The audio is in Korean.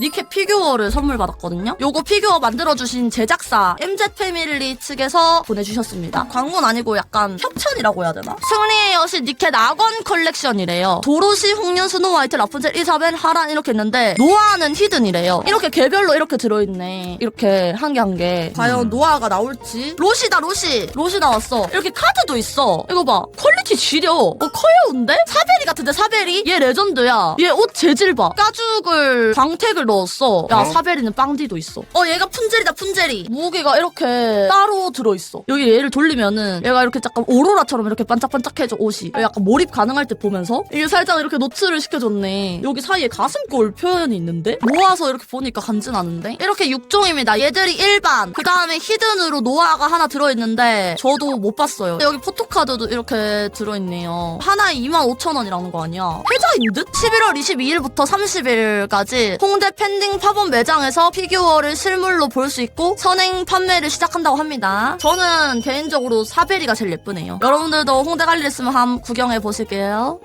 니케 피규어를 선물 받았거든요. 요거 피규어 만들어주신 제작사 MZ 패밀리 측에서 보내주셨습니다. 광고는 아니고 약간 협찬이라고 해야 되나? 승리의 여신 니케 낙원 컬렉션이래요. 도로시, 홍련, 스노우 화이트, 라푼젤, 이사벨, 하란 이렇게 있는데 노아는 히든이래요. 이렇게 개별로 이렇게 들어있네. 이렇게 한 개 한 개. 과연 노아가 나올지? 로시다 로시. 로시 나왔어. 이렇게 카드도 있어. 이거 봐. 퀄리티 지려. 어 커요운데? 사베리 같은데 사베리? 얘 레전드야. 얘 옷 재질 봐. 가죽을 광택을 넣었어. 야 어? 사베리는 빵디도 있어. 어 얘가 푼젤이다 푼젤이. 무게가 이렇게 따로 들어있어. 여기 얘를 돌리면은 얘가 이렇게 약간 오로라처럼 이렇게 반짝반짝해져 옷이. 약간 몰입 가능할 때 보면서 이게 살짝 이렇게 노출을 시켜줬네. 여기 사이에 가슴골 표현이 있는데 모아서 이렇게 보니까 간지나는데 이렇게 6종입니다. 얘들이 일반 그 다음에 히든으로 노아가 하나 들어있는데 저도 못 봤어요. 여기 포토카드도 이렇게 들어있네요. 하나에 25,000원이라는 거 아니야? 회자인 듯? 11월 22일부터 30일까지 홍대 팬딩 팝업 매장에서 피규어를 실물로 볼 수 있고 선행 판매를 시작한다고 합니다. 저는 개인적으로 사베리가 제일 예쁘네요. 여러분들도 홍대 갈일 있으면 한번 구경해 보실게요.